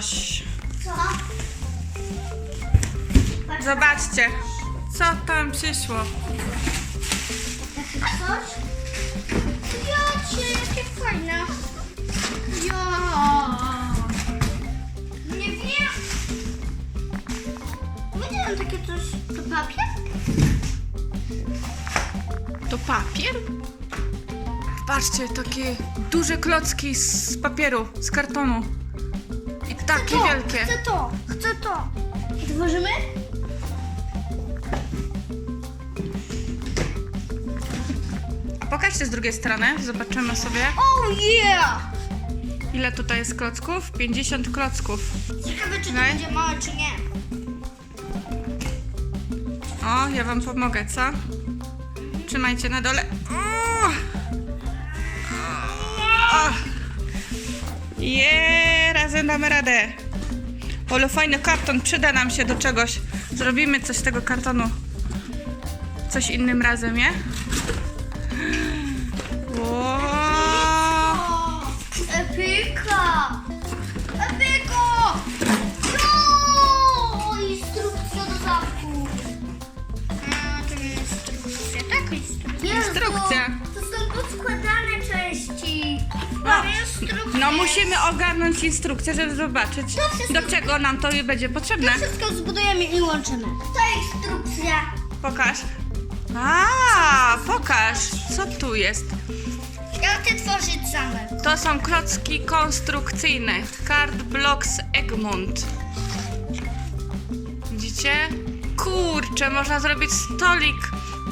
coś. Co? Zobaczcie, co tam przyszło. Takie coś? Jocie, jakie fajne. Jo. Nie wiem. Widziałam takie coś. To papier? To papier? Patrzcie, takie duże klocki z papieru, z kartonu. Takie to, wielkie. Chcę to, chcę to. Otworzymy? A pokażcie z drugiej strony, zobaczymy sobie. Oh yeah! Ile tutaj jest klocków? 50 klocków. Ciekawe, czy to Daj. będzie małe, czy nie. O, ja wam pomogę, co? Trzymajcie na dole. O! O! Je, razem damy radę. Ale fajny karton, przyda nam się do czegoś. Zrobimy coś z tego kartonu. Coś innym razem, nie? O, epika! Epiko! Jo! Instrukcja do zamku. A, to nie instrukcja, tak instrukcja. Instrukcja. Instrukcję. No musimy ogarnąć instrukcję, żeby zobaczyć, To wszystko- do czego nam to będzie potrzebne. To wszystko zbudujemy i łączymy. To instrukcja. Pokaż. A, pokaż, co tu jest. Ja chcę tworzyć zamek. To są klocki konstrukcyjne. Card Blocks Egmont. Widzicie? Kurczę, można zrobić stolik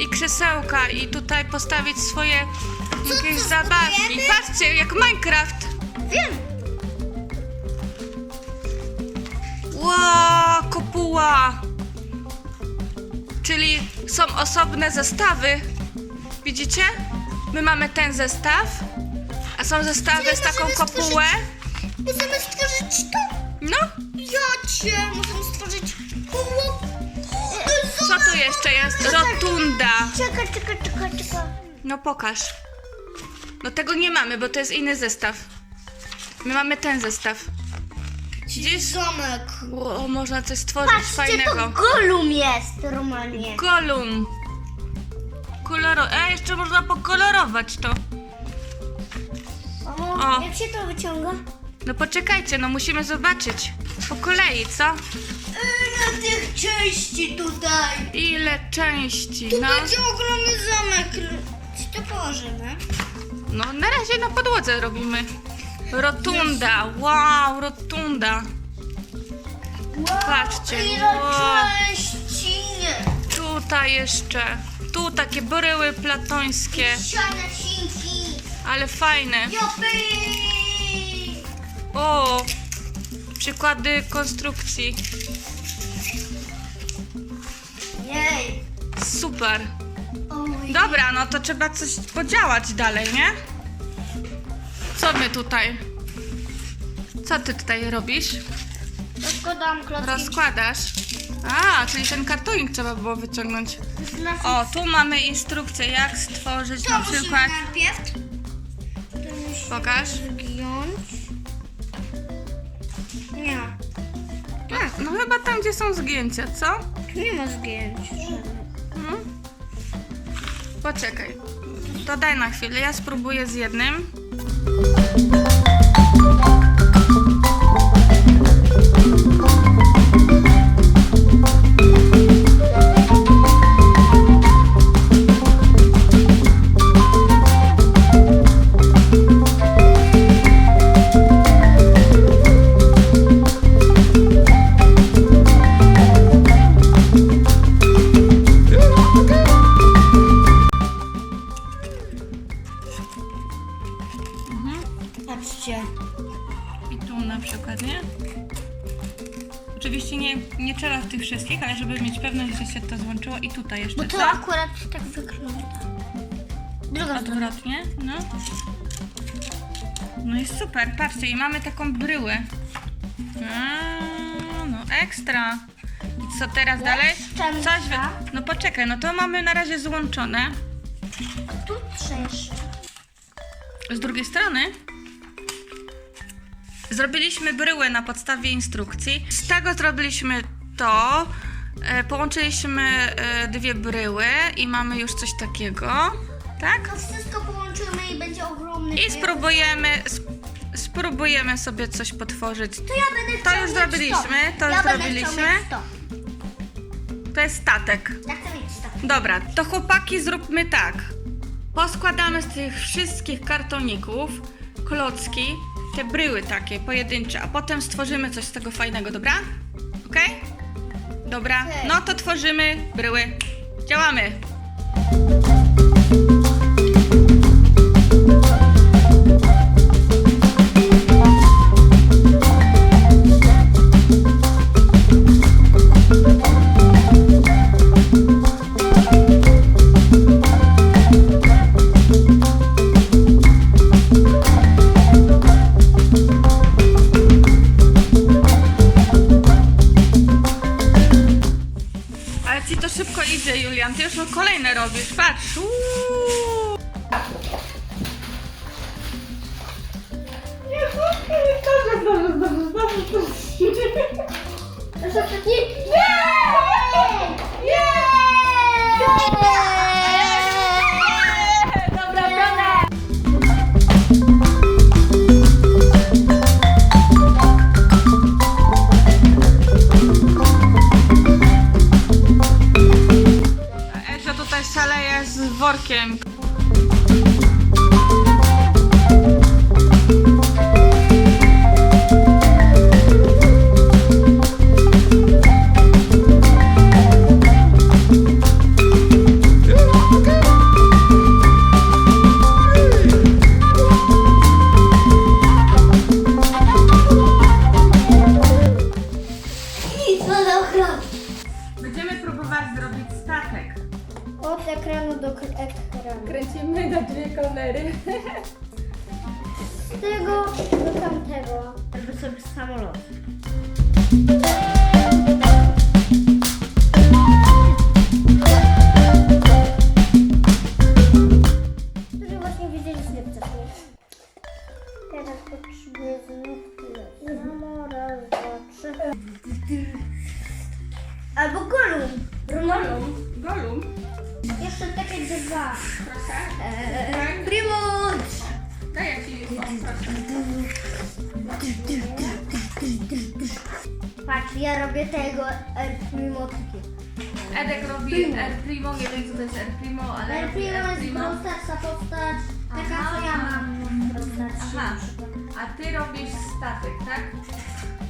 i krzesełka i tutaj postawić swoje jakieś co zabawki. Patrzcie, jak Minecraft. Wiem. Ła, kopuła. Czyli są osobne zestawy. Widzicie? My mamy ten zestaw, a są zestawy z taką możemy kopułę. Możemy stworzyć to. No, Jocie, możemy stworzyć koło. co tu jeszcze jest? Rotunda. Czekaj, czekaj, czekaj, czekaj. No pokaż. No tego nie mamy, bo to jest inny zestaw. My mamy ten zestaw. Widzisz? Zamek. O, można coś stworzyć Patrzcie, fajnego. to golum jest normalnie. Golum. Koloro... A, jeszcze można pokolorować to. O, O. jak się to wyciąga? No poczekajcie, no musimy zobaczyć. Po kolei, co? Ile tych części tutaj? Ile części, Tu no. będzie ogromny zamek. Czy to położymy? No na razie na podłodze robimy. Rotunda, wow, rotunda. Patrzcie, wow. Tutaj jeszcze. Tu takie bryły platońskie, ale fajne. O, przykłady konstrukcji. Super. Dobra, no to trzeba coś podziałać dalej, nie? Co my tutaj? Co ty tutaj robisz? Rozkładam klocki. Rozkładasz? A, czyli ten kartonik trzeba było wyciągnąć. O, tu mamy instrukcję, jak stworzyć To na musimy przykład. najpierw. To musimy Pokaż. zgiąć. Nie. A, no chyba tam, gdzie są zgięcia, co? Tu nie ma zgięć. Hmm? Poczekaj. To daj na chwilę, ja spróbuję z jednym. Nie, nie trzeba w tych wszystkich, ale żeby mieć pewność, że się to złączyło i tutaj jeszcze, Bo to co? akurat tak wygląda. Druga strona. Odwrotnie, no. No jest super, patrzcie, i mamy taką bryłę. A, no ekstra. I co teraz dalej? Szczęka. Coś wy... No poczekaj, no to mamy na razie złączone. Tu trzesz. Z drugiej strony Zrobiliśmy bryłę na podstawie instrukcji. Z tego zrobiliśmy to. E, Połączyliśmy e, dwie bryły i mamy już coś takiego. Tak? To wszystko połączymy i będzie ogromny. I spróbujemy, sp- spróbujemy sobie coś potworzyć. To ja będę To chciał już mieć zrobiliśmy, to ja już będę zrobiliśmy. Chciał mieć to. To jest statek. Ja chcę mieć to. Dobra, to chłopaki zróbmy tak. Poskładamy z tych wszystkich kartoników klocki, te bryły takie pojedyncze, a potem stworzymy coś z tego fajnego, dobra? Okej? Dobra, no to tworzymy bryły. Działamy! Jej! Dobra, tutaj szaleje z workiem. Ja robię tego El Primotyki. Edek robi El Primo, nie wiem co to jest El Primo, ale El robi Primo jest Primo. prosta postać, taka co ja mam. Aha, a ty robisz statek, tak?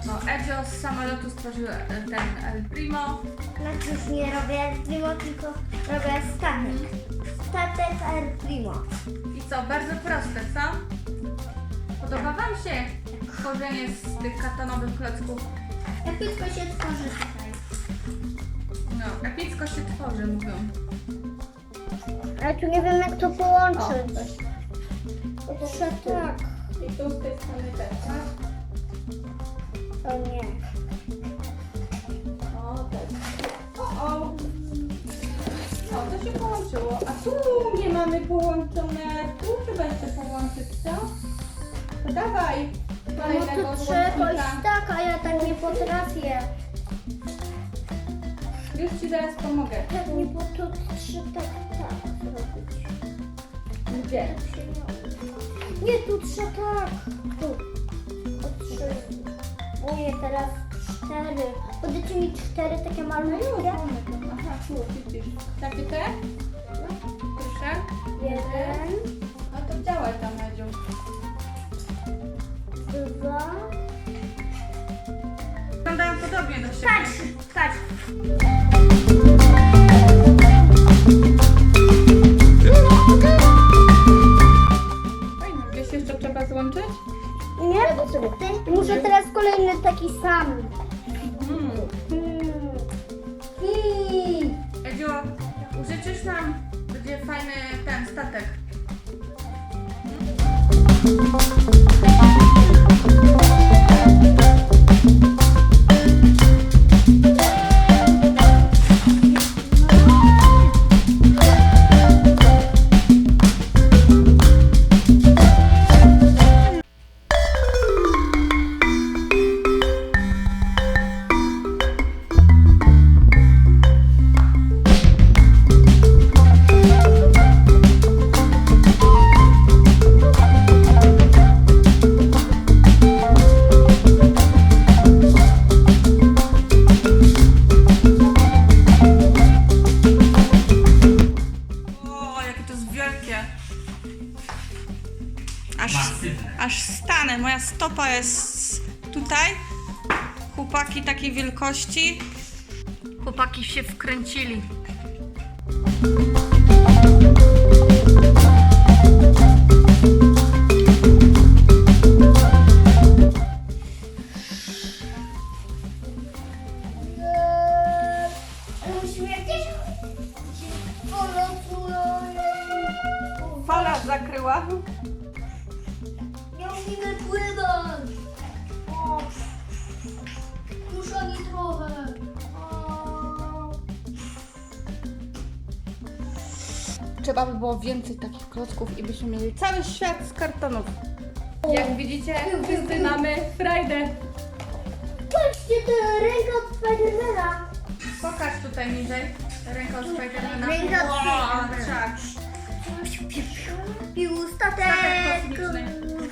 No, Edzio z samolotu stworzył e, ten El Primo. Znaczy już nie robię El Primo, tylko robię statek. Statek El Primo. I co, bardzo proste, co? Podoba wam się tworzenie z tych kartonowych klocków? Epicko się tworzy tutaj. No, epicko się tworzy, mówią. Ale tu nie wiem jak to połączyć. Muszę tak. I tu z tej strony też, tak? O nie. O, tak. O, o. O, to się połączyło. A tu nie mamy połączone. Tu trzeba jeszcze połączyć, co? To dawaj. No to trzeba złącznika. tak, a ja tak nie potrafię. Już ci zaraz pomogę. Pewnie bo to trzeba tak, tak zrobić. Gdzie? Nie, tu trzeba tak. Tu. O trzy. Nie, teraz cztery. Podacie mi cztery takie malutkie. Aha, tu widzisz. Takie te? Proszę. Jeden, No to działaj tam, Edziu. Wyglądają podobnie do siebie. Patrz, patrz. Fajnie. Gdzieś jeszcze trzeba złączyć? Nie? Muszę teraz kolejny taki sam. Mm. Hmm. I. Edziu, użyczysz nam? Będzie fajny ten statek. Moja stopa jest tutaj. Chłopaki takiej wielkości. Chłopaki się wkręcili. Trzeba by było więcej takich klocków i byśmy mieli cały świat z kartonów. Jak widzicie, wszyscy mamy frajdę. Patrzcie, to ręka od Spidermana. Pokaż tutaj niżej. Ręka od Spidermana. Ręka od Wow, Spidermana. tak. I statek. Statek kosmiczny.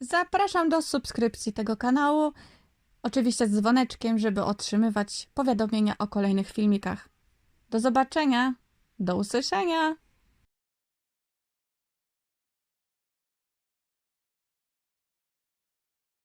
Zapraszam do subskrypcji tego kanału. Oczywiście z dzwoneczkiem, żeby otrzymywać powiadomienia o kolejnych filmikach. Do zobaczenia, do usłyszenia.